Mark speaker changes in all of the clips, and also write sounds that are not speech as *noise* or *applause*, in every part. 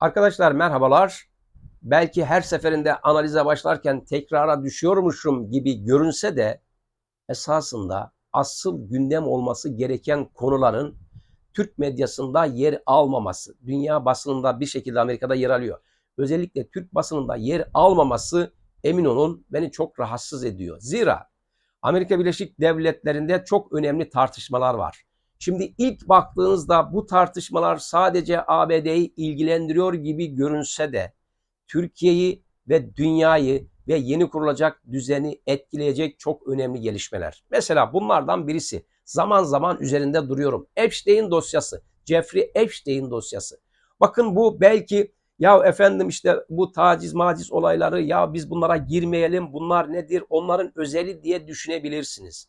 Speaker 1: Arkadaşlar merhabalar. Belki her seferinde analize başlarken tekrara düşüyormuşum gibi görünse de esasında asıl gündem olması gereken konuların Türk medyasında yer almaması, dünya basınında bir şekilde Amerika'da yer alıyor. Özellikle Türk basınında yer almaması emin olun beni çok rahatsız ediyor. Zira Amerika Birleşik Devletleri'nde çok önemli tartışmalar var. Şimdi ilk baktığınızda bu tartışmalar sadece ABD'yi ilgilendiriyor gibi görünse de Türkiye'yi ve dünyayı ve yeni kurulacak düzeni etkileyecek çok önemli gelişmeler. Mesela bunlardan birisi zaman zaman üzerinde duruyorum. Epstein dosyası, Jeffrey Epstein dosyası. Bakın bu belki ya efendim işte bu taciz maciz olayları ya biz bunlara girmeyelim bunlar nedir onların özeli diye düşünebilirsiniz.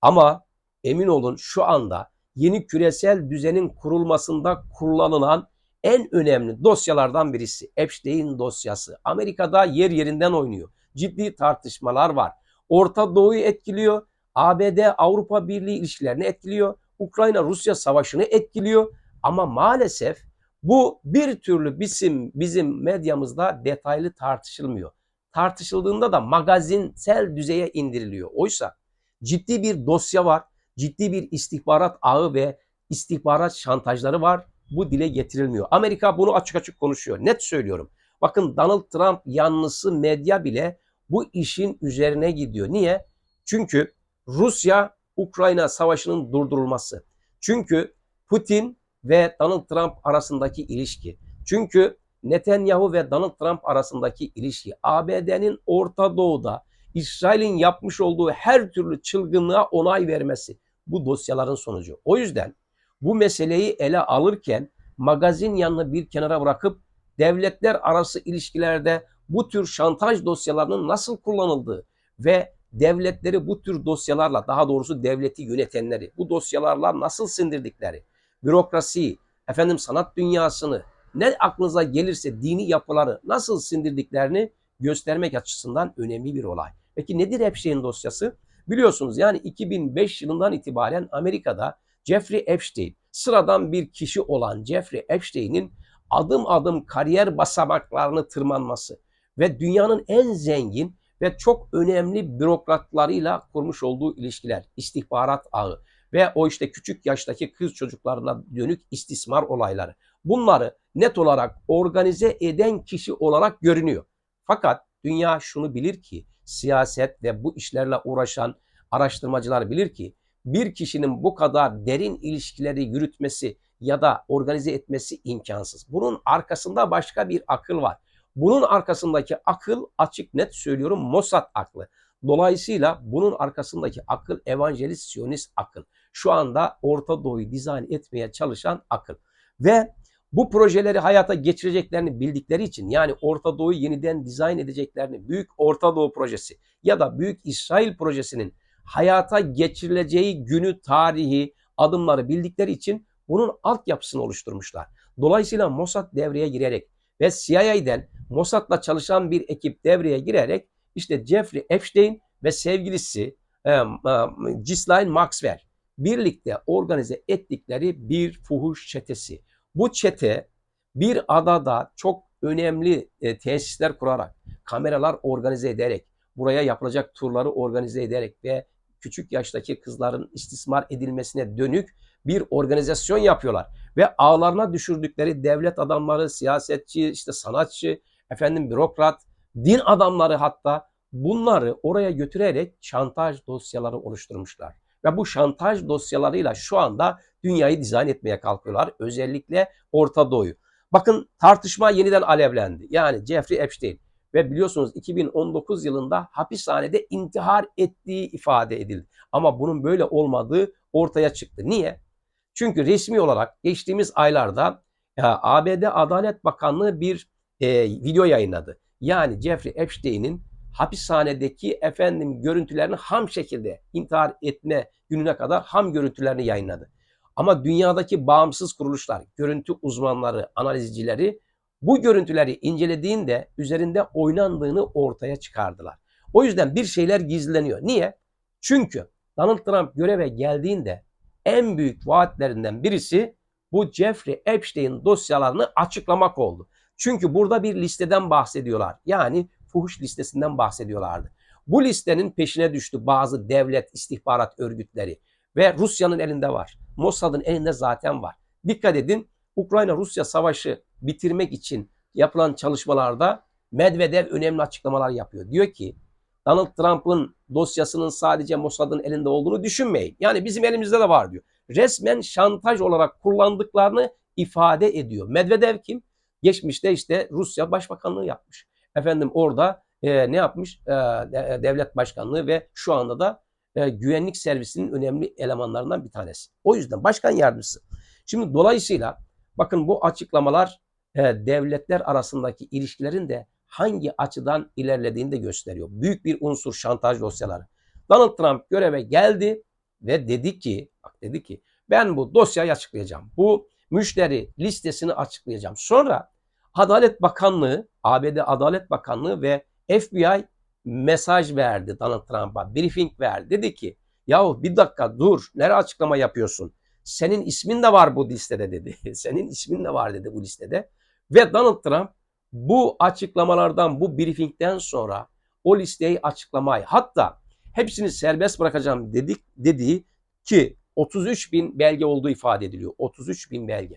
Speaker 1: Ama emin olun şu anda yeni küresel düzenin kurulmasında kullanılan en önemli dosyalardan birisi Epstein dosyası. Amerika'da yer yerinden oynuyor. Ciddi tartışmalar var. Orta Doğu'yu etkiliyor. ABD Avrupa Birliği ilişkilerini etkiliyor. Ukrayna Rusya savaşını etkiliyor. Ama maalesef bu bir türlü bizim bizim medyamızda detaylı tartışılmıyor. Tartışıldığında da magazinsel düzeye indiriliyor. Oysa ciddi bir dosya var ciddi bir istihbarat ağı ve istihbarat şantajları var. Bu dile getirilmiyor. Amerika bunu açık açık konuşuyor. Net söylüyorum. Bakın Donald Trump yanlısı medya bile bu işin üzerine gidiyor. Niye? Çünkü Rusya Ukrayna savaşının durdurulması. Çünkü Putin ve Donald Trump arasındaki ilişki. Çünkü Netanyahu ve Donald Trump arasındaki ilişki. ABD'nin Orta Doğu'da İsrail'in yapmış olduğu her türlü çılgınlığa onay vermesi bu dosyaların sonucu. O yüzden bu meseleyi ele alırken magazin yanını bir kenara bırakıp devletler arası ilişkilerde bu tür şantaj dosyalarının nasıl kullanıldığı ve devletleri bu tür dosyalarla daha doğrusu devleti yönetenleri bu dosyalarla nasıl sindirdikleri, bürokrasiyi, efendim sanat dünyasını, ne aklınıza gelirse dini yapıları nasıl sindirdiklerini göstermek açısından önemli bir olay. Peki nedir Epstein dosyası? Biliyorsunuz yani 2005 yılından itibaren Amerika'da Jeffrey Epstein, sıradan bir kişi olan Jeffrey Epstein'in adım adım kariyer basamaklarını tırmanması ve dünyanın en zengin ve çok önemli bürokratlarıyla kurmuş olduğu ilişkiler, istihbarat ağı ve o işte küçük yaştaki kız çocuklarına dönük istismar olayları. Bunları net olarak organize eden kişi olarak görünüyor. Fakat dünya şunu bilir ki siyaset ve bu işlerle uğraşan araştırmacılar bilir ki bir kişinin bu kadar derin ilişkileri yürütmesi ya da organize etmesi imkansız. Bunun arkasında başka bir akıl var. Bunun arkasındaki akıl açık net söylüyorum Mossad aklı. Dolayısıyla bunun arkasındaki akıl evangelist siyonist akıl. Şu anda Orta Doğu'yu dizayn etmeye çalışan akıl. Ve bu projeleri hayata geçireceklerini bildikleri için yani Orta Doğu'yu yeniden dizayn edeceklerini Büyük Orta Doğu projesi ya da Büyük İsrail projesinin hayata geçirileceği günü, tarihi, adımları bildikleri için bunun altyapısını oluşturmuşlar. Dolayısıyla Mossad devreye girerek ve CIA'den Mossad'la çalışan bir ekip devreye girerek işte Jeffrey Epstein ve sevgilisi e, e, Ghislaine Maxwell birlikte organize ettikleri bir fuhuş çetesi. Bu çete bir adada çok önemli e, tesisler kurarak, kameralar organize ederek, buraya yapılacak turları organize ederek ve küçük yaştaki kızların istismar edilmesine dönük bir organizasyon yapıyorlar. Ve ağlarına düşürdükleri devlet adamları, siyasetçi, işte sanatçı, efendim bürokrat, din adamları hatta bunları oraya götürerek şantaj dosyaları oluşturmuşlar. Ve bu şantaj dosyalarıyla şu anda dünyayı dizayn etmeye kalkıyorlar. Özellikle Orta Doğu'yu. Bakın tartışma yeniden alevlendi. Yani Jeffrey Epstein ve biliyorsunuz 2019 yılında hapishanede intihar ettiği ifade edildi. Ama bunun böyle olmadığı ortaya çıktı. Niye? Çünkü resmi olarak geçtiğimiz aylarda ya, ABD Adalet Bakanlığı bir e, video yayınladı. Yani Jeffrey Epstein'in hapishanedeki efendim görüntülerini ham şekilde intihar etme gününe kadar ham görüntülerini yayınladı. Ama dünyadaki bağımsız kuruluşlar, görüntü uzmanları, analizcileri bu görüntüleri incelediğinde üzerinde oynandığını ortaya çıkardılar. O yüzden bir şeyler gizleniyor. Niye? Çünkü Donald Trump göreve geldiğinde en büyük vaatlerinden birisi bu Jeffrey Epstein dosyalarını açıklamak oldu. Çünkü burada bir listeden bahsediyorlar. Yani fuhuş listesinden bahsediyorlardı. Bu listenin peşine düştü bazı devlet istihbarat örgütleri ve Rusya'nın elinde var. Mossad'ın elinde zaten var. Dikkat edin Ukrayna-Rusya savaşı bitirmek için yapılan çalışmalarda Medvedev önemli açıklamalar yapıyor. Diyor ki Donald Trump'ın dosyasının sadece Mossad'ın elinde olduğunu düşünmeyin. Yani bizim elimizde de var diyor. Resmen şantaj olarak kullandıklarını ifade ediyor. Medvedev kim? Geçmişte işte Rusya Başbakanlığı yapmış. Efendim orada e, ne yapmış? E, devlet başkanlığı ve şu anda da e, güvenlik servisinin önemli elemanlarından bir tanesi. O yüzden başkan yardımcısı. Şimdi dolayısıyla bakın bu açıklamalar e, devletler arasındaki ilişkilerin de hangi açıdan ilerlediğini de gösteriyor. Büyük bir unsur şantaj dosyaları. Donald Trump göreve geldi ve dedi ki, bak dedi ki ben bu dosyayı açıklayacağım. Bu müşteri listesini açıklayacağım. Sonra Adalet Bakanlığı, ABD Adalet Bakanlığı ve FBI mesaj verdi Donald Trump'a, briefing verdi. Dedi ki yahu bir dakika dur, nereye açıklama yapıyorsun? Senin ismin de var bu listede dedi. *laughs* Senin ismin de var dedi bu listede. Ve Donald Trump bu açıklamalardan, bu briefingden sonra o listeyi açıklamayı hatta hepsini serbest bırakacağım dedik dediği ki 33 bin belge olduğu ifade ediliyor. 33 bin belge.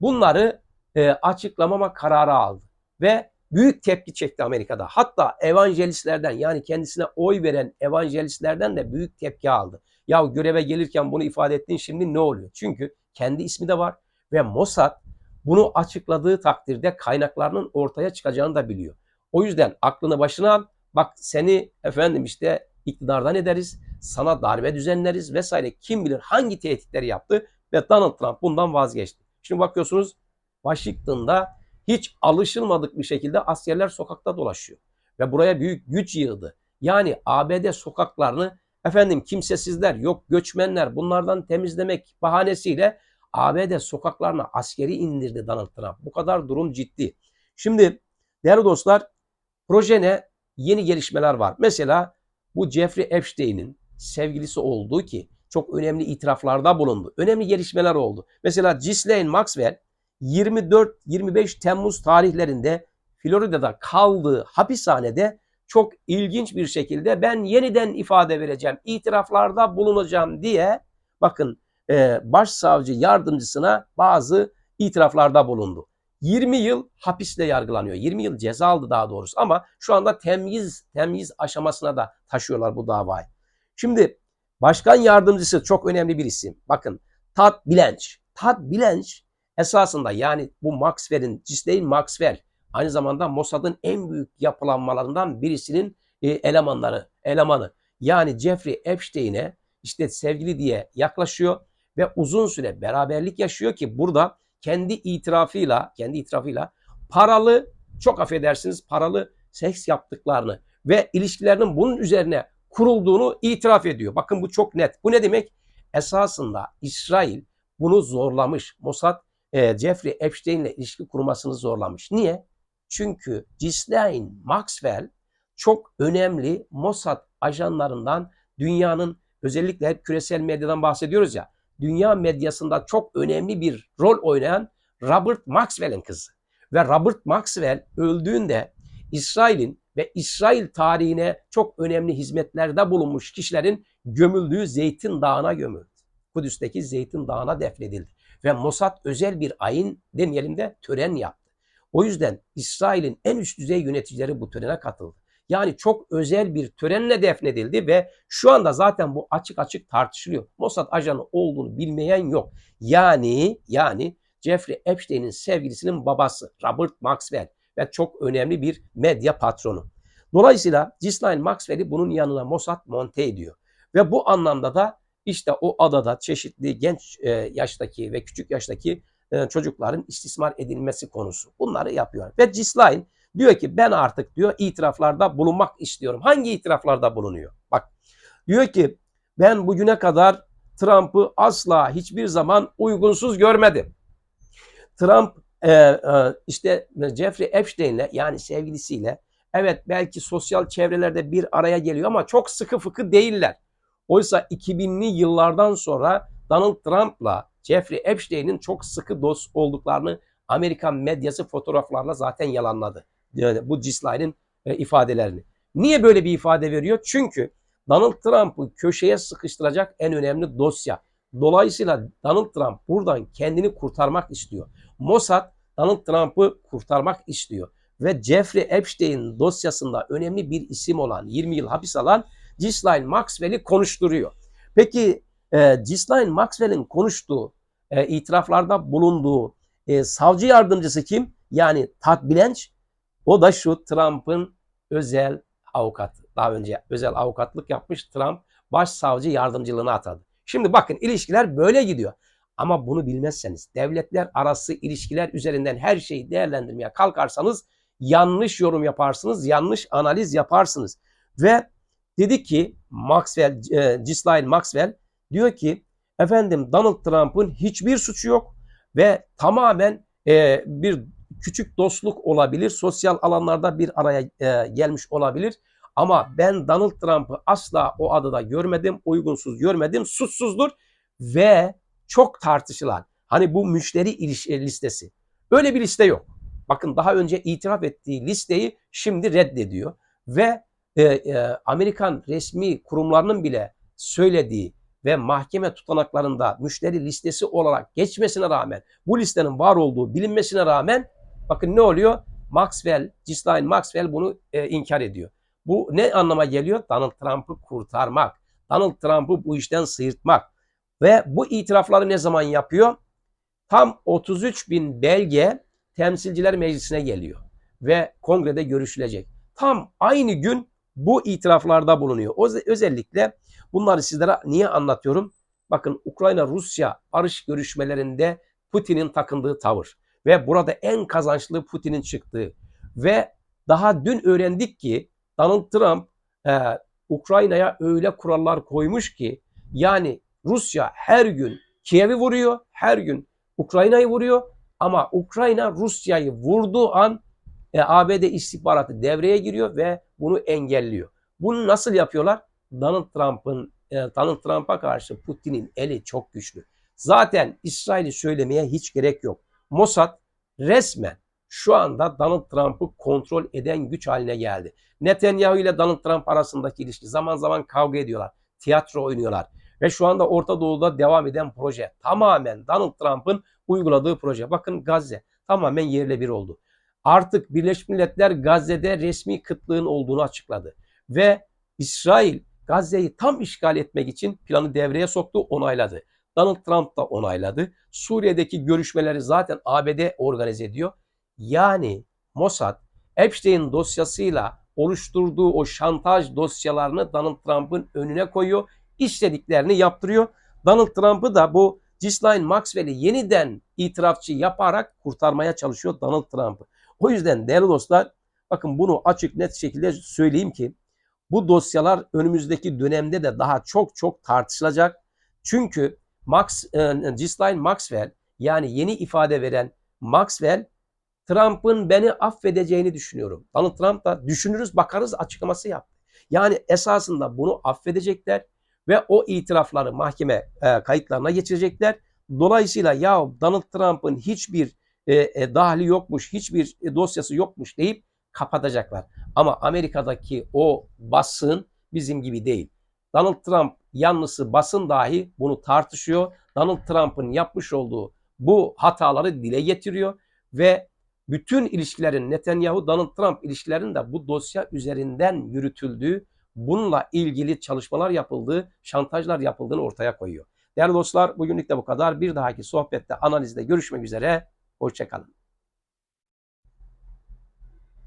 Speaker 1: Bunları e, açıklamama kararı aldı ve büyük tepki çekti Amerika'da. Hatta evangelistlerden yani kendisine oy veren evangelistlerden de büyük tepki aldı. Ya göreve gelirken bunu ifade ettin şimdi ne oluyor? Çünkü kendi ismi de var ve Mossad bunu açıkladığı takdirde kaynaklarının ortaya çıkacağını da biliyor. O yüzden aklını başına al. Bak seni efendim işte iktidardan ederiz, sana darbe düzenleriz vesaire kim bilir hangi tehditleri yaptı ve Donald Trump bundan vazgeçti. Şimdi bakıyorsunuz Washington'da hiç alışılmadık bir şekilde askerler sokakta dolaşıyor. Ve buraya büyük güç yığdı. Yani ABD sokaklarını efendim kimsesizler, yok göçmenler bunlardan temizlemek bahanesiyle ABD sokaklarına askeri indirdi Donald Trump. Bu kadar durum ciddi. Şimdi değerli dostlar projene yeni gelişmeler var. Mesela bu Jeffrey Epstein'in sevgilisi olduğu ki çok önemli itiraflarda bulundu. Önemli gelişmeler oldu. Mesela Ghislaine Maxwell 24-25 Temmuz tarihlerinde Florida'da kaldığı hapishanede çok ilginç bir şekilde ben yeniden ifade vereceğim, itiraflarda bulunacağım diye bakın e, başsavcı yardımcısına bazı itiraflarda bulundu. 20 yıl hapisle yargılanıyor. 20 yıl ceza aldı daha doğrusu ama şu anda temyiz temyiz aşamasına da taşıyorlar bu davayı. Şimdi başkan yardımcısı çok önemli bir isim. Bakın Tad Blanche. Tad Blanche esasında yani bu Maxwell'in, Ghislaine Maxwell aynı zamanda Mossad'ın en büyük yapılanmalarından birisinin e, elemanları, elemanı. Yani Jeffrey Epstein'e işte sevgili diye yaklaşıyor ve uzun süre beraberlik yaşıyor ki burada kendi itirafıyla, kendi itirafıyla paralı, çok affedersiniz paralı seks yaptıklarını ve ilişkilerinin bunun üzerine kurulduğunu itiraf ediyor. Bakın bu çok net. Bu ne demek? Esasında İsrail bunu zorlamış. Mossad e, Jeffrey Epstein ile ilişki kurmasını zorlamış. Niye? Çünkü Ghislaine Maxwell çok önemli Mossad ajanlarından dünyanın özellikle hep küresel medyadan bahsediyoruz ya dünya medyasında çok önemli bir rol oynayan Robert Maxwell'in kızı. Ve Robert Maxwell öldüğünde İsrail'in ve İsrail tarihine çok önemli hizmetlerde bulunmuş kişilerin gömüldüğü Zeytin Dağı'na gömüldü. Kudüs'teki Zeytin Dağı'na defnedildi. Ve Mossad özel bir ayin demeyelim de tören yaptı. O yüzden İsrail'in en üst düzey yöneticileri bu törene katıldı. Yani çok özel bir törenle defnedildi ve şu anda zaten bu açık açık tartışılıyor. Mossad ajanı olduğunu bilmeyen yok. Yani yani Jeffrey Epstein'in sevgilisinin babası Robert Maxwell ve çok önemli bir medya patronu. Dolayısıyla Ghislaine Maxwell'i bunun yanına Mossad monte ediyor. Ve bu anlamda da işte o adada çeşitli genç e, yaştaki ve küçük yaştaki e, çocukların istismar edilmesi konusu. Bunları yapıyor. Ve Ghislaine Diyor ki ben artık diyor itiraflarda bulunmak istiyorum. Hangi itiraflarda bulunuyor? Bak diyor ki ben bugüne kadar Trump'ı asla hiçbir zaman uygunsuz görmedim. Trump e, e, işte Jeffrey Epstein'le yani sevgilisiyle evet belki sosyal çevrelerde bir araya geliyor ama çok sıkı fıkı değiller. Oysa 2000'li yıllardan sonra Donald Trump'la Jeffrey Epstein'in çok sıkı dost olduklarını Amerikan medyası fotoğraflarla zaten yalanladı. Yani bu Cisline'in e, ifadelerini. Niye böyle bir ifade veriyor? Çünkü Donald Trump'ı köşeye sıkıştıracak en önemli dosya. Dolayısıyla Donald Trump buradan kendini kurtarmak istiyor. Mossad Donald Trump'ı kurtarmak istiyor. Ve Jeffrey Epstein dosyasında önemli bir isim olan 20 yıl hapis alan Ghislaine Maxwell'i konuşturuyor. Peki e, Ghislaine Maxwell'in konuştuğu, e, itiraflarda bulunduğu e, savcı yardımcısı kim? Yani Todd Blanche. O da şu Trump'ın özel avukatı. Daha önce özel avukatlık yapmış Trump başsavcı yardımcılığına atadı. Şimdi bakın ilişkiler böyle gidiyor. Ama bunu bilmezseniz, devletler arası ilişkiler üzerinden her şeyi değerlendirmeye kalkarsanız yanlış yorum yaparsınız, yanlış analiz yaparsınız. Ve dedi ki Maxwell, e, Ghislaine Maxwell diyor ki efendim Donald Trump'ın hiçbir suçu yok ve tamamen e, bir küçük dostluk olabilir, sosyal alanlarda bir araya e, gelmiş olabilir. Ama ben Donald Trump'ı asla o adada görmedim, uygunsuz görmedim, suçsuzdur ve çok tartışılan hani bu müşteri ilişki listesi. Öyle bir liste yok. Bakın daha önce itiraf ettiği listeyi şimdi reddediyor ve e, e, Amerikan resmi kurumlarının bile söylediği ve mahkeme tutanaklarında müşteri listesi olarak geçmesine rağmen bu listenin var olduğu bilinmesine rağmen bakın ne oluyor? Maxwell, Ghislaine Maxwell bunu e, inkar ediyor. Bu ne anlama geliyor? Donald Trump'ı kurtarmak. Donald Trump'ı bu işten sıyırtmak. Ve bu itirafları ne zaman yapıyor? Tam 33 bin belge Temsilciler Meclisi'ne geliyor ve kongrede görüşülecek. Tam aynı gün bu itiraflarda bulunuyor. Özellikle bunları sizlere niye anlatıyorum? Bakın Ukrayna-Rusya barış görüşmelerinde Putin'in takındığı tavır ve burada en kazançlı Putin'in çıktığı ve daha dün öğrendik ki Donald Trump e, Ukrayna'ya öyle kurallar koymuş ki yani Rusya her gün Kiev'i vuruyor, her gün Ukrayna'yı vuruyor ama Ukrayna Rusya'yı vurduğu an e, ABD istihbaratı devreye giriyor ve bunu engelliyor. Bunu nasıl yapıyorlar? Donald Trump'ın e, Donald Trump'a karşı Putin'in eli çok güçlü. Zaten İsrail'i söylemeye hiç gerek yok. Mossad resmen şu anda Donald Trump'ı kontrol eden güç haline geldi. Netanyahu ile Donald Trump arasındaki ilişki zaman zaman kavga ediyorlar. Tiyatro oynuyorlar. Ve şu anda Orta Doğu'da devam eden proje tamamen Donald Trump'ın uyguladığı proje. Bakın Gazze tamamen yerle bir oldu. Artık Birleşmiş Milletler Gazze'de resmi kıtlığın olduğunu açıkladı. Ve İsrail Gazze'yi tam işgal etmek için planı devreye soktu, onayladı. Donald Trump da onayladı. Suriye'deki görüşmeleri zaten ABD organize ediyor. Yani Mossad Epstein dosyasıyla oluşturduğu o şantaj dosyalarını Donald Trump'ın önüne koyuyor. İstediklerini yaptırıyor. Donald Trump'ı da bu Ghislaine Maxwell'i yeniden itirafçı yaparak kurtarmaya çalışıyor Donald Trump'ı. O yüzden değerli dostlar bakın bunu açık net şekilde söyleyeyim ki bu dosyalar önümüzdeki dönemde de daha çok çok tartışılacak. Çünkü Max, e, Ghislaine Maxwell yani yeni ifade veren Maxwell Trump'ın beni affedeceğini düşünüyorum. Donald Trump da düşünürüz bakarız açıklaması yaptı. Yani esasında bunu affedecekler ve o itirafları mahkeme e, kayıtlarına geçirecekler. Dolayısıyla ya Donald Trump'ın hiçbir e, e, dahli yokmuş, hiçbir e, dosyası yokmuş deyip kapatacaklar. Ama Amerika'daki o basın bizim gibi değil. Donald Trump yanlısı basın dahi bunu tartışıyor. Donald Trump'ın yapmış olduğu bu hataları dile getiriyor ve bütün ilişkilerin Netanyahu Donald Trump ilişkilerinin de bu dosya üzerinden yürütüldüğü, bununla ilgili çalışmalar yapıldığı, şantajlar yapıldığını ortaya koyuyor. Değerli dostlar bugünlük de bu kadar. Bir dahaki sohbette, analizde görüşmek üzere. Hoşçakalın.